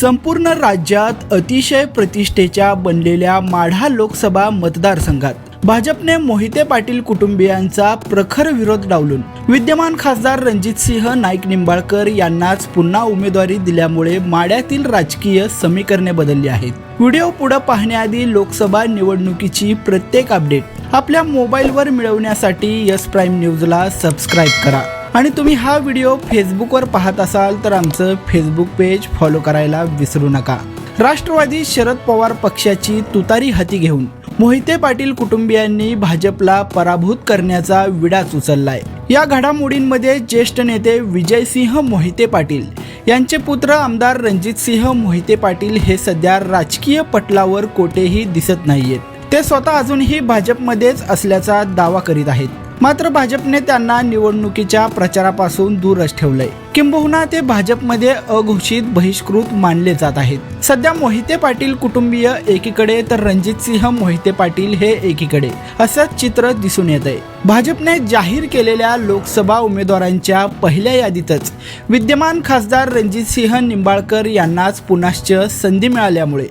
संपूर्ण राज्यात अतिशय प्रतिष्ठेच्या बनलेल्या माढा लोकसभा मतदारसंघात भाजपने मोहिते पाटील कुटुंबियांचा प्रखर विरोध डावलून विद्यमान खासदार रणजितसिंह नाईक निंबाळकर यांनाच पुन्हा उमेदवारी दिल्यामुळे माड्यातील राजकीय समीकरणे बदलली आहेत. व्हिडिओ पुढे पाहण्याआधी लोकसभा निवडणुकीची प्रत्येक अपडेट आपल्या मोबाईलवर मिळवण्यासाठी यस प्राईम न्यूजला सबस्क्राईब करा. आणि तुम्ही हा व्हिडिओ फेसबुकवर पाहत असाल तर आमचं फेसबुक पेज फॉलो करायला विसरू नका. राष्ट्रवादी शरद पवार पक्षाची तुतारी हाती घेऊन मोहिते पाटील कुटुंबियांनी भाजपला पराभूत करण्याचा विडाच उचललाय. या घडामोडींमध्ये ज्येष्ठ नेते विजयसिंह मोहिते पाटील यांचे पुत्र आमदार रणजितसिंह मोहिते पाटील हे सध्या राजकीय पटलावर कोठेही दिसत नाहीयेत. ते स्वतः अजूनही भाजपमध्येच असल्याचा दावा करीत आहेत. मात्र भाजपने त्यांना निवडणुकीच्या प्रचारापासून दूरच ठेवलंय. किंबहुना ते भाजपमध्ये अघोषित बहिष्कृत मानले जात आहेत. सध्या मोहिते पाटील कुटुंबीय एकीकडे तर रणजितसिंह मोहिते पाटील हे एकीकडे. असंच चित्र दिसून येत आहे भाजपने जाहीर केलेल्या लोकसभा उमेदवारांच्या पहिल्या यादीतच विद्यमान खासदार रणजित सिंह निंबाळकर यांनाच पुनश्च संधी मिळाल्यामुळे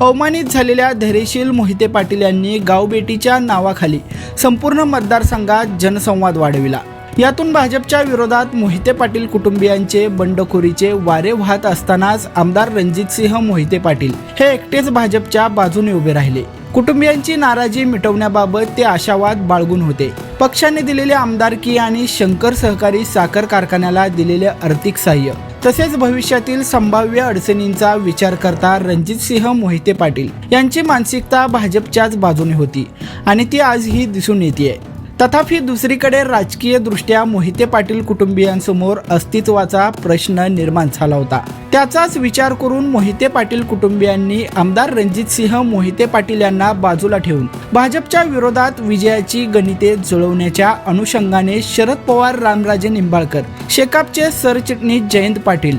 अवमानित झालेल्या धैर्यशील मोहिते पाटील यांनी गावबेटीच्या नावाखाली संपूर्ण मतदारसंघात जनसंवाद वाढविला. यातून भाजपच्या विरोधात मोहिते पाटील कुटुंबियांचे बंडखोरीचे वारे वाहत असतानाच आमदार रणजितसिंह मोहिते पाटील हे एकटेच भाजपच्या बाजूने उभे राहिले. कुटुंबियांची नाराजी मिटवण्याबाबत ते आशावाद बाळगून होते. पक्षाने दिलेले आमदारकी आणि शंकर सहकारी साखर कारखान्याला दिलेले आर्थिक सहाय्य तसेच भविष्यातील संभाव्य अडचणींचा विचार करता रणजितसिंह मोहिते पाटील यांची मानसिकता भाजपच्याच बाजूने होती आणि ती आजही दिसून येते तथापि दुसरीकडे राजकीय दृष्ट्या मोहिते पाटील कुटुंबियांसमोर अस्तित्वाचा प्रश्न निर्माण झाला होता. त्याचाच विचार करून मोहिते पाटील कुटुंबियांनी आमदार रणजित सिंह मोहिते पाटील यांना बाजूला ठेवून भाजपच्या विरोधात विजयाची गणिते जुळवण्याच्या अनुषंगाने शरद पवार रामराजे निंबाळकर शेकापचे सरचिटणीस जयंत पाटील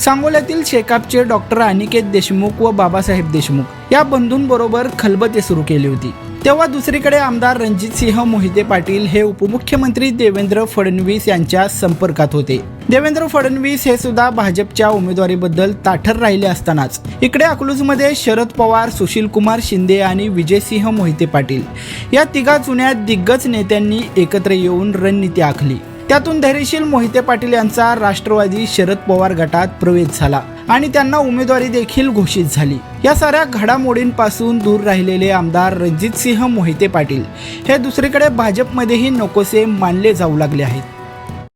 सांगोल्यातील शेकापचे डॉक्टर अनिकेत देशमुख व बाबासाहेब देशमुख या बंधूंबरोबर खलबते सुरू केली होती. तेव्हा दुसरीकडे आमदार रणजितसिंह मोहिते पाटील हे उपमुख्यमंत्री देवेंद्र फडणवीस यांच्या संपर्कात होते. देवेंद्र फडणवीस हे सुद्धा भाजपच्या उमेदवारीबद्दल ताठर राहिले असतानाच. इकडे अकलूजमध्ये शरद पवार सुशील कुमार शिंदे आणि विजयसिंह मोहिते पाटील या तिघा जुन्या दिग्गज नेत्यांनी एकत्र येऊन रणनीती आखली. त्यातून धैर्यशील मोहिते पाटील यांचा राष्ट्रवादी शरद पवार गटात प्रवेश झाला. आणि त्यांना उमेदवारी देखील घोषित झाली. या साऱ्या घडामोडींपासून दूर राहिलेले आमदार रणजितसिंह मोहिते पाटील हे दुसरीकडे भाजपमध्येही नकोसे मानले जाऊ लागले आहेत.